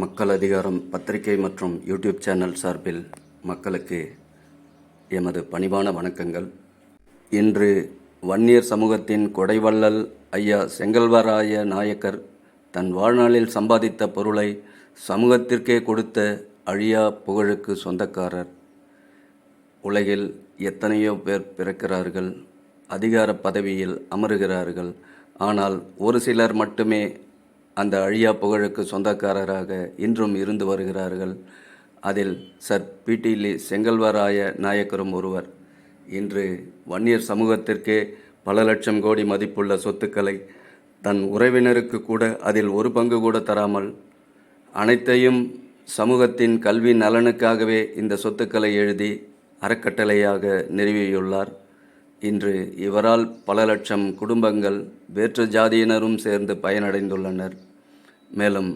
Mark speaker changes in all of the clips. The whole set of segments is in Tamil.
Speaker 1: மக்கள் அதிகாரம் பத்திரிகை மற்றும் யூடியூப் சேனல் சார்பில் மக்களுக்கு எமது பணிவான வணக்கங்கள். இன்று வன்னியர் சமூகத்தின் கொடைவள்ளல் ஐயா செங்கல்வராய நாயக்கர் தன் வாழ்நாளில் சம்பாதித்த பொருளை சமூகத்திற்கே கொடுத்த அழியா புகழுக்கு சொந்தக்காரர். உலகில் எத்தனையோ பேர் பிறக்கிறார்கள் அதிகார பதவியில் அமருகிறார்கள். ஆனால் ஒரு சிலர் மட்டுமே அந்த அழியா புகழுக்கு சொந்தக்காரராக இன்றும் இருந்து வருகிறார்கள். அதில் சர் பிடிலி செங்கல்வராய நாயக்கரும் ஒருவர். இன்று வன்னியர் சமூகத்திற்கே பல லட்சம் கோடி மதிப்புள்ள சொத்துக்களை தன் உறவினருக்கு கூட அதில் ஒரு பங்கு கூட தராமல் அனைத்தையும் சமூகத்தின் கல்வி நலனுக்காகவே இந்த சொத்துக்களை எழுதி அறக்கட்டளையாக நிறுவியுள்ளார். இன்று இவரால் பல லட்சம் குடும்பங்கள் வேற்று ஜாதியினரும் சேர்ந்து பயனடைந்துள்ளனர். மேலும்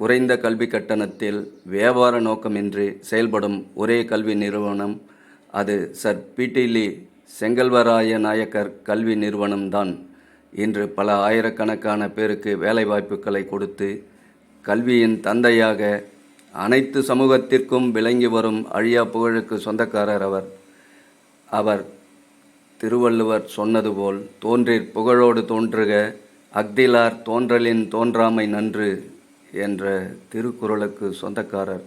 Speaker 1: குறைந்த கல்வி கட்டணத்தில் வியாபார நோக்கமின்றி செயல்படும் ஒரே கல்வி நிறுவனம் அது சர் பிடிலி செங்கல்வராய நாயக்கர் கல்வி நிறுவனம்தான் இன்று பல ஆயிரக்கணக்கான பேருக்கு வேலைவாய்ப்புகளை கொடுத்து கல்வியின் தந்தையாக அனைத்து சமூகத்திற்கும் விளங்கி வரும் அழியா புகழுக்கு சொந்தக்காரர் அவர். அவர் திருவள்ளுவர் சொன்னது போல் தோன்றிற் புகழோடு தோன்றுக அக்திலார் தோன்றலின் தோன்றாமை நன்று என்ற திருக்குறளுக்கு சொந்தக்காரர்.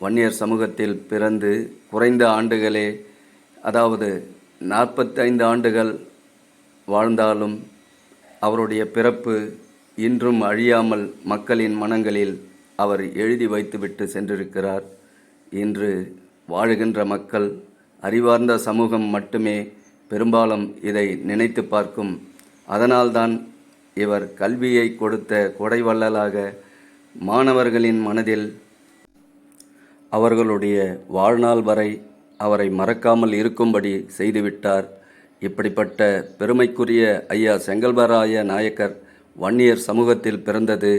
Speaker 1: வன்னியர் சமூகத்தில் பிறந்து குறைந்த ஆண்டுகளே அதாவது நாற்பத்தைந்து ஆண்டுகள் வாழ்ந்தாலும் அவருடைய பிறப்பு இன்றும் அழியாமல் மக்களின் மனங்களில் அவர் எழுதி வைத்துவிட்டு சென்றிருக்கிறார். இன்று வாழுகின்ற மக்கள் அறிவார்ந்த சமூகம் மட்டுமே பெரும்பாலும் இதை நினைத்து பார்க்கும். அதனால்தான் இவர் கல்வியை கொடுத்த கொடைவள்ளலாக மாணவர்களின் மனதில் அவர்களுடைய வாழ்நாள் வரை அவரை மறக்காமல் இருக்கும்படி செய்துவிட்டார். இப்படிப்பட்ட பெருமைக்குரிய ஐயா செங்கல்வராய நாயக்கர் வன்னியர் சமூகத்தில் பிறந்தது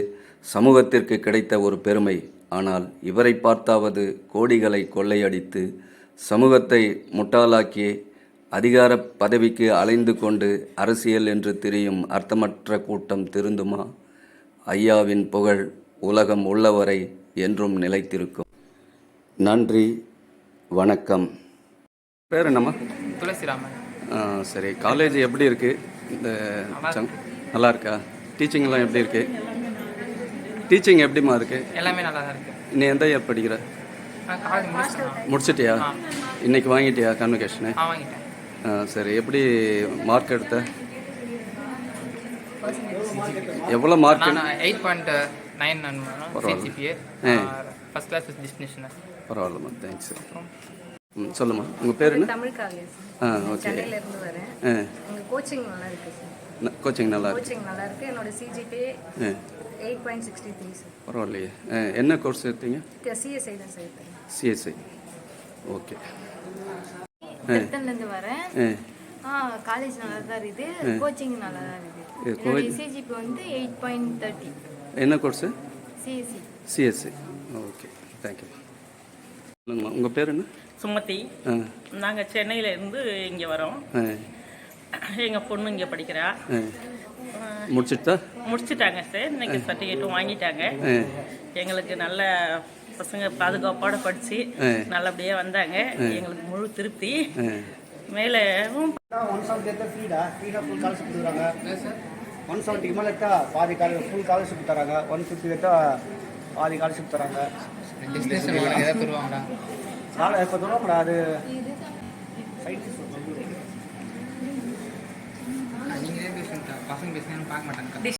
Speaker 1: சமூகத்திற்கு கிடைத்த ஒரு பெருமை. ஆனால் இவரை பார்த்தாவது கோடிகளை கொள்ளையடித்து சமூகத்தை முட்டாளாக்கி அதிகார பதவிக்கு அலைந்து கொண்டு அரசியல் என்று திரியும் அர்த்தமற்ற கூட்டம் திருந்துமா? ஐயாவின் புகழ் உலகம் உள்ளவரை என்றும் நிலைத்திருக்கும். நன்றி வணக்கம். பேர் என்னம்மா?
Speaker 2: துளசிராமன்.
Speaker 1: சரி. காலேஜ் எப்படி இருக்கு? இந்த நல்லா இருக்கா. டீச்சிங்லாம் எப்படி இருக்கு? டீச்சிங் எப்படிம்மா இருக்கு?
Speaker 2: எல்லாமே நல்லா தான் இருக்கு.
Speaker 1: நீ எந்த இயர் படிக்கிற? முடிச்சிட்டியா? இன்னைக்கு வாங்கிட்டியா கன்வெகேஷனு
Speaker 2: வாங்கிட்டேன்.
Speaker 1: சரி. எப்படி மார்க் எடுத்த? எவ்வளோ மார்க்
Speaker 2: நான் eight point nine CGPA first class distinction
Speaker 1: பரவாயில்லம்மா தேங்க்ஸ் ம் சொல்லுமா. உங்கள் பேர் என்ன?
Speaker 3: தமிழ் காலேஜ்
Speaker 1: ஆ ஓகே
Speaker 3: வரேன்.
Speaker 1: ஆ.
Speaker 3: கோச்சிங் நல்லா இருக்கு சார்
Speaker 1: கோச்சிங் நல்லா இருக்கு.
Speaker 3: கோச்சிங் நல்லா இருக்கு. என்னோட சிஜிபிஏ
Speaker 1: ஆ.
Speaker 3: Eight point sixty three sir
Speaker 1: பரவாயில்லையே. ஆ, என்ன கோர்ஸ் எடுத்தீங்க?
Speaker 3: சிஎஸ்ஐ தான் சார் எடுத்தேன்.
Speaker 1: சிஎஸ்ஐ ஓகே
Speaker 4: திருத்தன்லேருந்து வரேன்.
Speaker 1: ஆ.
Speaker 4: காலேஜ் நல்லா தான் இருக்குது. கோச்சிங் நல்லா தான் இருக்குது. சிஜிபி வந்து எயிட் பாயிண்ட் தேர்ட்டி
Speaker 1: என்ன course
Speaker 4: CSC
Speaker 1: CSC okay thank you சொல்லுங்கம்மா உங்கள் பேர் என்ன?
Speaker 5: சுமதி. நாங்கள் சென்னையில இருந்து இங்கே வரோம். எங்கள் பொண்ணு இங்கே படிக்கிறா.
Speaker 1: முடிச்சிட்டா?
Speaker 5: முடிச்சிட்டாங்க சார். இன்னைக்கு சர்டிஃபிகேட்டும் வாங்கிட்டாங்க. எங்களுக்கு நல்ல பசங்க பாதுகாப்போட படிச்சு நல்லபடியா வந்தாங்க. எங்களுக்கு முழு திருப்தி. மேல
Speaker 6: ஒன் செவன்டி எடுத்தா ஃப்ரீடா ஃப்ரீடா ஃபுல் காலர்ஷிப் கொடுக்குறாங்க. ஒன் செவன்ட்டிக்கு மேலே எடுத்தா பாதி கால ஃபுல் காலர்ஷிப் தராங்க. ஒன் ஃபிஃப்டி எடுத்தா பாதி காலர்ஷிப் தராங்க. நாளை இப்போ தருவாங்கடா அது
Speaker 2: பசங்க பேசினாலும் பார்க்க மாட்டாங்க